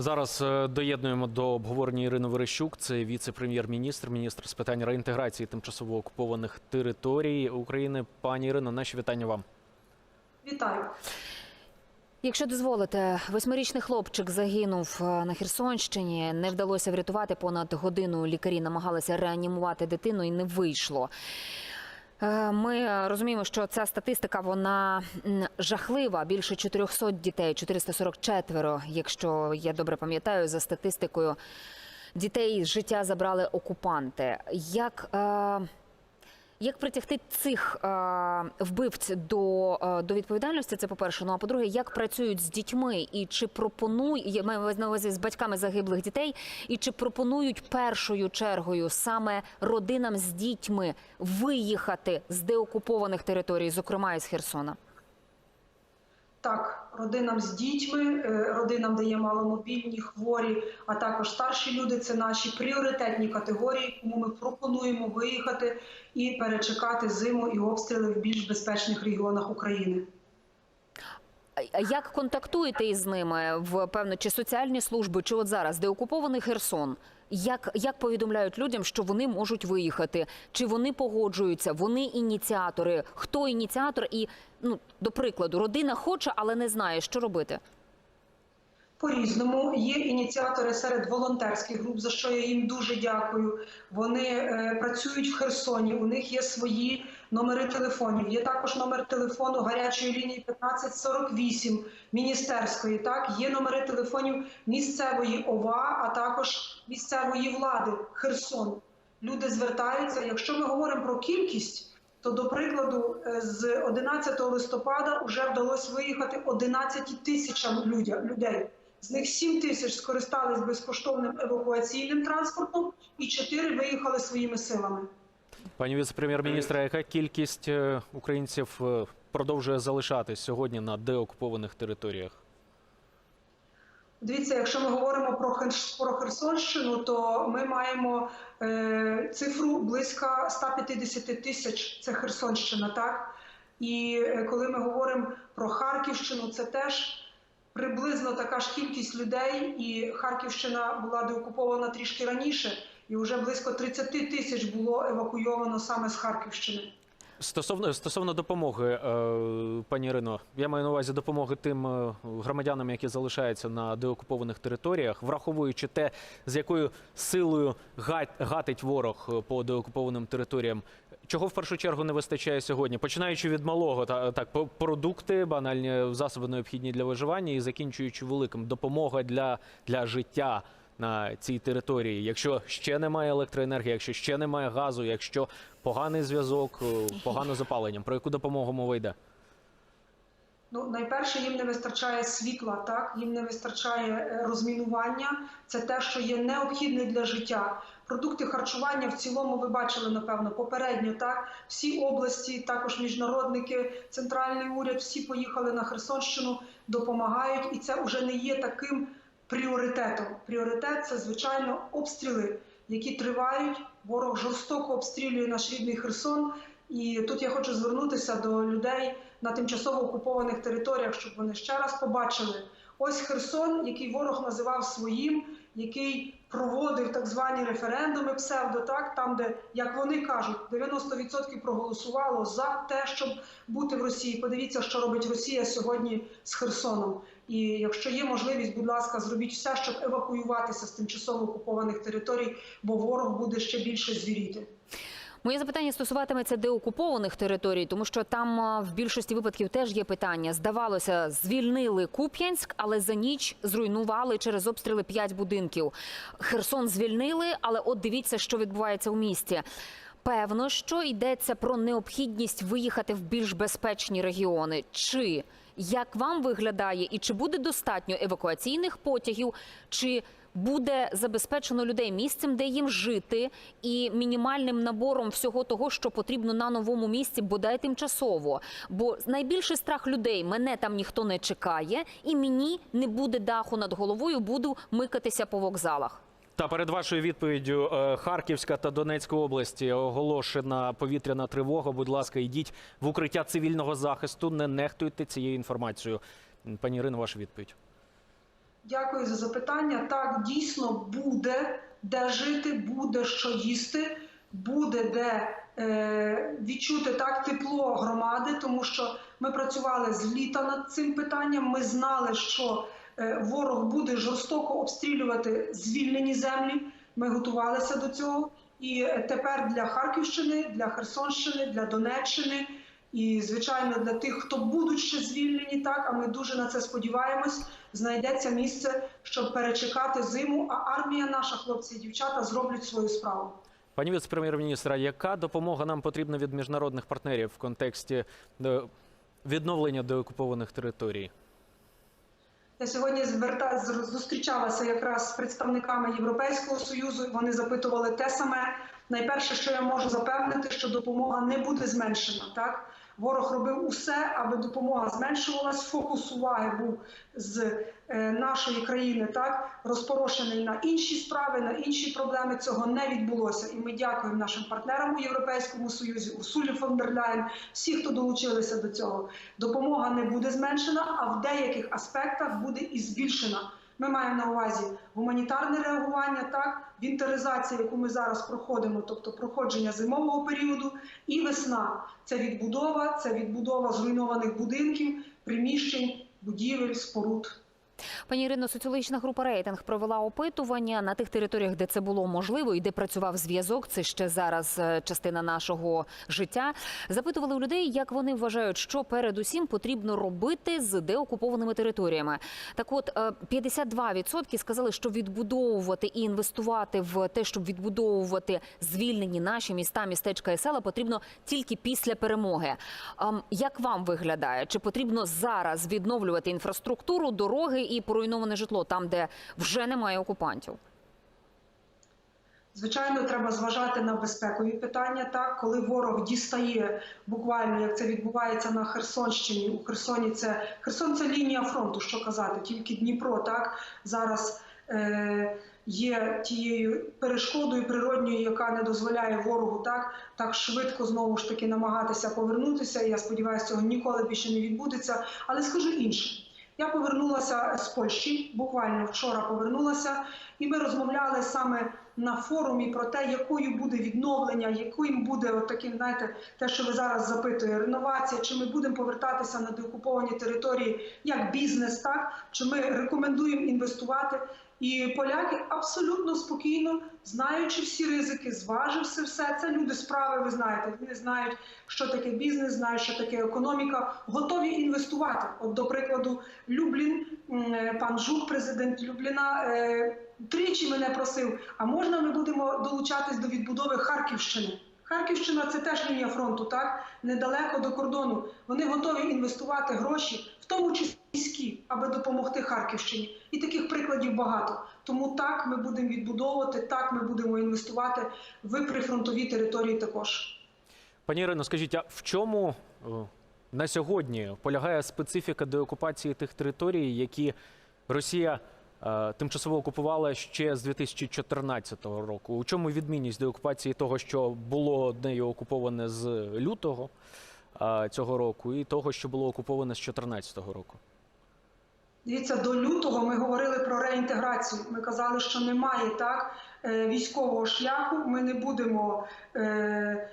Зараз е, доєднуємо до обговорення Ірину Верещук. Це віце-прем'єр-міністр, міністр з питань реінтеграції тимчасово окупованих територій України. Пані Ірино, наші вітання вам. Вітаю. Якщо дозволите, восьмирічний хлопчик загинув е, на Херсонщині. Не вдалося врятувати понад годину. Лікарі намагалися реанімувати дитину і не вийшло. Е, Ми розуміємо, що ця статистика вона жахлива. Більше 400 дітей, 444, якщо я добре пам'ятаю, за статистикою дітей з життя забрали окупанти. Як е, як притягти цих е, вбивць до, е, до відповідальності? Це по перше. Ну а по-друге, як працюють з дітьми, і чи пропонують маю на увазі з батьками загиблих дітей, і чи пропонують першою чергою саме родинам з дітьми виїхати з деокупованих територій, зокрема із Херсона? Так, родинам з дітьми, е, родинам, де є маломобільні, хворі, а також старші люди це наші пріоритетні категорії, кому ми пропонуємо виїхати і перечекати зиму і обстріли в більш безпечних регіонах України. Як контактуєте із ними в певно, чи соціальні служби, чи от зараз деокупований Херсон? Як, як повідомляють людям, що вони можуть виїхати? Чи вони погоджуються? Вони ініціатори? Хто ініціатор? І ну до прикладу, родина хоче, але не знає, що робити. По-різному є ініціатори серед волонтерських груп, за що я їм дуже дякую. Вони е, працюють в Херсоні. У них є свої номери телефонів. Є також номер телефону гарячої лінії 1548 міністерської. Так є номери телефонів місцевої ОВА, а також місцевої влади Херсон. Люди звертаються. Якщо ми говоримо про кількість, то до прикладу, е, з 11 листопада вже вдалося виїхати 11 тисячам людей. З них 7 тисяч скористались безкоштовним евакуаційним транспортом, і 4 виїхали своїми силами. Пані віце-прем'єр-міністра, яка кількість е, українців е, продовжує залишатись сьогодні на деокупованих територіях? Дивіться, якщо ми говоримо про Херс- про Херсонщину, то ми маємо е, цифру близько 150 тисяч. Це Херсонщина, так? І е, коли ми говоримо про Харківщину, це теж приблизно така ж кількість людей. І Харківщина була деокупована трішки раніше, і вже близько 30 тисяч було евакуйовано саме з Харківщини. Стосовно стосовно допомоги, е, пані Ірино, я маю на увазі допомоги тим е, громадянам, які залишаються на деокупованих територіях, враховуючи те, з якою силою гатить ворог е, по деокупованим територіям. Чого в першу чергу не вистачає сьогодні, починаючи від малого, та так продукти, банальні засоби необхідні для виживання, і закінчуючи великим допомога для, для життя на цій території. Якщо ще немає електроенергії, якщо ще немає газу, якщо поганий зв'язок, е, погане запалення, про яку допомогу мова йде? Ну, найперше їм не вистачає світла, так їм не вистачає е, розмінування. Це те, що є необхідне для життя. Продукти харчування в цілому ви бачили, напевно, попередньо. Так всі області, також міжнародники, центральний уряд, всі поїхали на Херсонщину, допомагають, і це вже не є таким пріоритетом. Пріоритет це звичайно обстріли, які тривають. Ворог жорстоко обстрілює наш рідний Херсон. І тут я хочу звернутися до людей на тимчасово окупованих територіях, щоб вони ще раз побачили ось Херсон, який ворог називав своїм, який проводив так звані референдуми псевдо, так там, де як вони кажуть, 90% проголосувало за те, щоб бути в Росії. Подивіться, що робить Росія сьогодні з Херсоном. І якщо є можливість, будь ласка, зробіть все, щоб евакуюватися з тимчасово окупованих територій, бо ворог буде ще більше звіріти. Моє запитання стосуватиметься деокупованих територій, тому що там в більшості випадків теж є питання. Здавалося, звільнили Куп'янськ, але за ніч зруйнували через обстріли п'ять будинків. Херсон звільнили, але от дивіться, що відбувається у місті. Певно, що йдеться про необхідність виїхати в більш безпечні регіони. Чи як вам виглядає, і чи буде достатньо евакуаційних потягів, чи буде забезпечено людей місцем, де їм жити, і мінімальним набором всього того, що потрібно на новому місці, бодай тимчасово. Бо найбільший страх людей мене там ніхто не чекає, і мені не буде даху над головою, буду микатися по вокзалах. Та перед вашою відповіддю е, Харківська та Донецька області оголошена повітряна тривога. Будь ласка, йдіть в укриття цивільного захисту. Не нехтуйте цією інформацією. Пані Ірино, ваша відповідь. Дякую за запитання. Так, дійсно буде де жити, буде що їсти, буде де е, відчути так тепло громади, тому що ми працювали з літа над цим питанням. Ми знали, що е, ворог буде жорстоко обстрілювати звільнені землі. Ми готувалися до цього. І е, тепер для Харківщини, для Херсонщини, для Донеччини і, звичайно, для тих, хто будуть ще звільнені, так а ми дуже на це сподіваємось. Знайдеться місце, щоб перечекати зиму. А армія, наша хлопці і дівчата, зроблять свою справу. Пані віце-прем'єр-міністра, яка допомога нам потрібна від міжнародних партнерів в контексті е, відновлення деокупованих територій? Я сьогодні зверта... зустрічалася якраз з представниками Європейського союзу. і Вони запитували те саме. Найперше, що я можу запевнити, що допомога не буде зменшена. Так ворог робив усе, аби допомога зменшувалась. Фокус уваги був з е, нашої країни так розпорошений на інші справи, на інші проблеми. Цього не відбулося. І ми дякуємо нашим партнерам у Європейському Союзі, Урсулі фон дер Ляєн, всі, хто долучилися до цього. Допомога не буде зменшена, а в деяких аспектах буде і збільшена. Ми маємо на увазі гуманітарне реагування, так вінтеризація, яку ми зараз проходимо, тобто проходження зимового періоду, і весна це відбудова, це відбудова зруйнованих будинків, приміщень, будівель, споруд. Пані Ірино, соціологічна група рейтинг провела опитування на тих територіях, де це було можливо, і де працював зв'язок. Це ще зараз е, частина нашого життя. Запитували у людей, як вони вважають, що передусім потрібно робити з деокупованими територіями. Так, от е, 52% сказали, що відбудовувати і інвестувати в те, щоб відбудовувати звільнені наші міста, містечка і села, потрібно тільки після перемоги. Як вам виглядає? Чи потрібно зараз відновлювати інфраструктуру, дороги і поруйноване житло там, де вже немає окупантів? Звичайно, треба зважати на безпекові питання. Так, коли ворог дістає буквально, як це відбувається на Херсонщині. У Херсоні це Херсон це лінія фронту, що казати, тільки Дніпро так зараз е, є тією перешкодою природньою, яка не дозволяє ворогу так, так швидко знову ж таки намагатися повернутися. Я сподіваюся, цього ніколи більше не відбудеться. Але скажу інше. Я повернулася з Польщі, буквально вчора повернулася, і ми розмовляли саме на форумі про те, якою буде відновлення, яким буде от таким, знаєте, те, що ви зараз запитуєте, реновація, чи ми будемо повертатися на деокуповані території як бізнес, так чи ми рекомендуємо інвестувати. І поляки абсолютно спокійно, знаючи всі ризики, зваживши все, це люди справи. Ви знаєте, вони знають, що таке бізнес, знають, що таке економіка, готові інвестувати. От, до прикладу, Люблін, е, пан Жук, президент Любліна, е, тричі мене просив: а можна ми будемо долучатись до відбудови Харківщини? Харківщина це теж лінія фронту, так недалеко до кордону. Вони готові інвестувати гроші, тому числі міські, аби допомогти Харківщині. І таких прикладів багато. Тому так ми будемо відбудовувати, так ми будемо інвестувати в прифронтові території також. Пані Ірино, скажіть, а в чому е, на сьогодні полягає специфіка деокупації тих територій, які Росія е, тимчасово окупувала ще з 2014 року? У чому відмінність деокупації того, що було нею окуповане з лютого цього року, і того, що було окуповане з 2014 року? Дивіться, до лютого ми говорили про реінтеграцію. Ми казали, що немає так е, військового шляху. Ми не будемо е,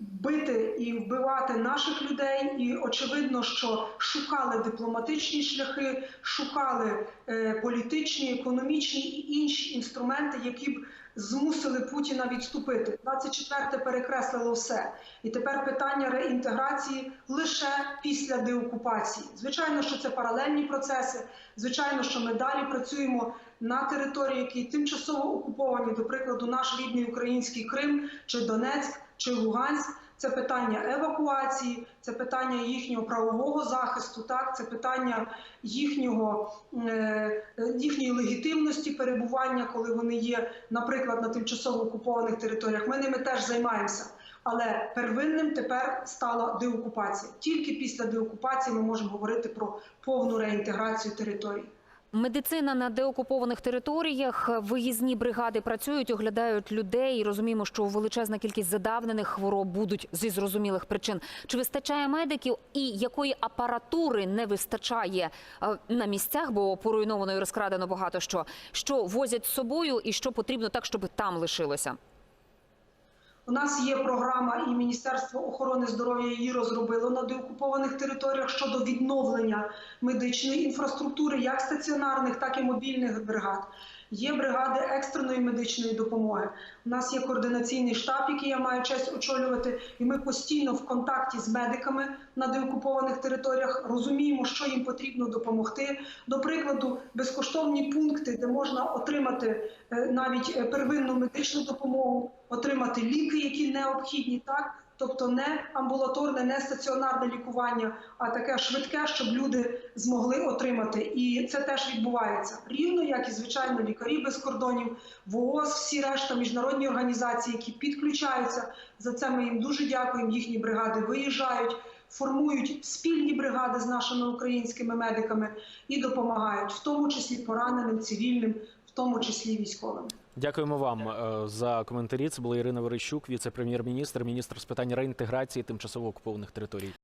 бити і вбивати наших людей. І очевидно, що шукали дипломатичні шляхи, шукали е, політичні, економічні і інші інструменти, які б змусили Путіна відступити. 24 перекреслило все. І тепер питання реінтеграції лише після деокупації. Звичайно, що це паралельні процеси. Звичайно, що ми далі працюємо на території, які тимчасово окуповані, до прикладу, наш рідний український Крим чи Донецьк чи Луганськ. Це питання евакуації, це питання їхнього правового захисту, так це питання їхнього е, їхньої легітимності перебування, коли вони є, наприклад, на тимчасово окупованих територіях. Ми ними теж займаємося. Але первинним тепер стала деокупація. Тільки після деокупації ми можемо говорити про повну реінтеграцію територій. Медицина на деокупованих територіях, виїзні бригади працюють, оглядають людей. І розуміємо, що величезна кількість задавнених хвороб будуть зі зрозумілих причин. Чи вистачає медиків і якої апаратури не вистачає е, на місцях, бо поруйновано і розкрадено багато що. Що возять з собою і що потрібно так, щоб там лишилося? У нас є програма, і Міністерство охорони здоров'я її розробило на деокупованих територіях щодо відновлення медичної інфраструктури, як стаціонарних, так і мобільних бригад. Є бригади екстреної медичної допомоги. У нас є координаційний штаб, який я маю честь очолювати, і ми постійно в контакті з медиками на деокупованих територіях розуміємо, що їм потрібно допомогти. До прикладу, безкоштовні пункти, де можна отримати е, навіть е, первинну медичну допомогу, отримати ліки, які необхідні, так тобто не амбулаторне, не стаціонарне лікування, а таке швидке, щоб люди змогли отримати. І це теж відбувається рівно, як і звичайно лікарі без кордонів, ВООЗ, всі решта міжнародні організації, які підключаються. За це ми їм дуже дякуємо. Їхні бригади виїжджають. Формують спільні бригади з нашими українськими медиками і допомагають, в тому числі пораненим, цивільним, в тому числі військовим. Дякуємо вам е, за коментарі. Це була Ірина Верещук, віце-прем'єр-міністр, міністр з питань реінтеграції тимчасово окупованих територій.